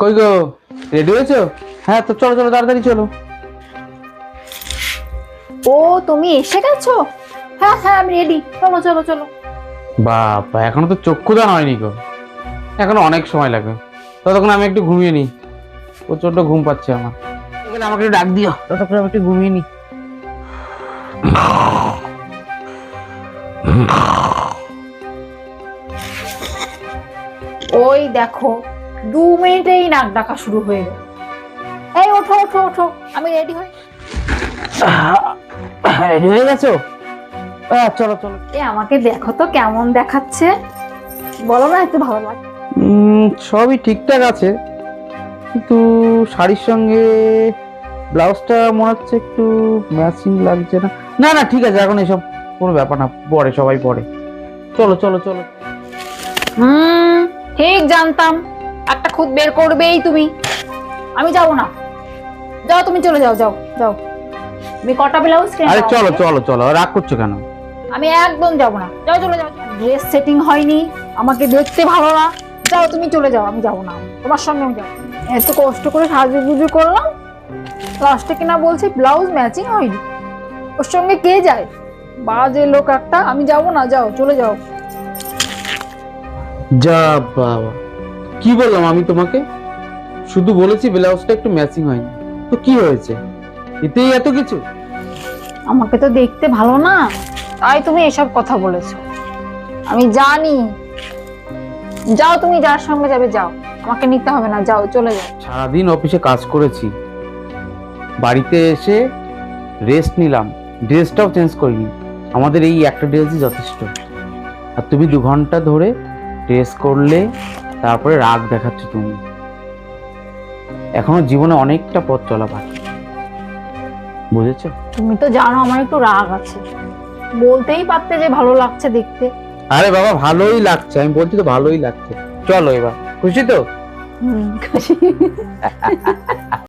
কই গো রেডি হয়েছো? হ্যাঁ তো চলো চলো তাড়াতাড়ি চলো। ও তুমি এসে গেছো? হ্যাঁ হ্যাঁ আমি রেডি চলো চলো চলো। বাবা এখনও তো চক্ষুদান হয়নি গো। এখনও অনেক সময় লাগবে। ততক্ষণ আমি একটু ঘুমিয়ে নিই। প্রচণ্ড ঘুম পাচ্ছে আমার। এখানে আমাকে একটু ডাক দিও। ততক্ষণ আমি একটু ঘুমিয়ে নিই। ওই দেখো দু মিনিটেই নাক ডাকা শুরু হয়ে গেল এই ওঠো ওঠো ওঠো আমি রেডি হই। রেডি হয়ে গেছো? আহ, চলো চলো। এ আমাকে দেখো তো কেমন দেখাচ্ছে। বলো না একটু ভালো লাগে। সবই ঠিকঠাক আছে। কিন্তু শাড়ির সঙ্গে ব্লাউজটা মনে হচ্ছে একটু ম্যাচিং লাগছে না। না না ঠিক আছে এখন এসব কোনো ব্যাপার না। পরে সবাই পরে। চলো চলো চলো। হুম ঠিক জানতাম। খুদ বের করবেই তুমি। আমি যাব না। যাও তুমি চলে যাও যাও যাও। তুমি কটা ব্লাউজ কিনে আরে চলো চলো চলো রাগ করছ কেন? আমি একদম যাব না। যাও চলে যাও ড্রেস সেটিং হয়নি আমাকে দেখতে ভালো না। যাও তুমি চলে যাও আমি যাব না। তোমার সঙ্গে আমি যাব এত কষ্ট করে সাজুগুজু করলাম। লাস্টে কিনা বলছে ব্লাউজ ম্যাচিং হয়নি। ওর সঙ্গে কে যায়? বাজে লোক একটা আমি যাব না যাও চলে যাও। যা বাবা। কি বললাম আমি তোমাকে? শুধু বলেছি ব্লাউজটা একটু ম্যাচিং হয়নি। তো কি হয়েছে? এতেই এত কিছু? আমাকে তো দেখতে ভালো না তাই তুমি এসব কথা বলেছ। আমি জানি। যাও তুমি যার সঙ্গে যাবে যাও। আমাকে নিতে হবে না যাও চলে যাও। সারাদিন অফিসে কাজ করেছি। বাড়িতে এসে রেস্ট নিলাম। ড্রেসটাও চেঞ্জ করিনি। আমাদের এই একটা ড্রেসই যথেষ্ট। আর তুমি দু ঘণ্টা ধরে ড্রেস করলে তারপরে রাগ দেখাচ্ছ তুমি। এখনও জীবনে অনেকটা পথ চলা বাকি। বুঝেছ? তুমি তো জানো আমার একটু রাগ আছে। বলতেই পারতে যে ভালো লাগছে দেখতে। আরে বাবা ভালোই লাগছে। আমি বলছি তো ভালোই লাগছে। চলো এবার। খুশি তো? খুশি।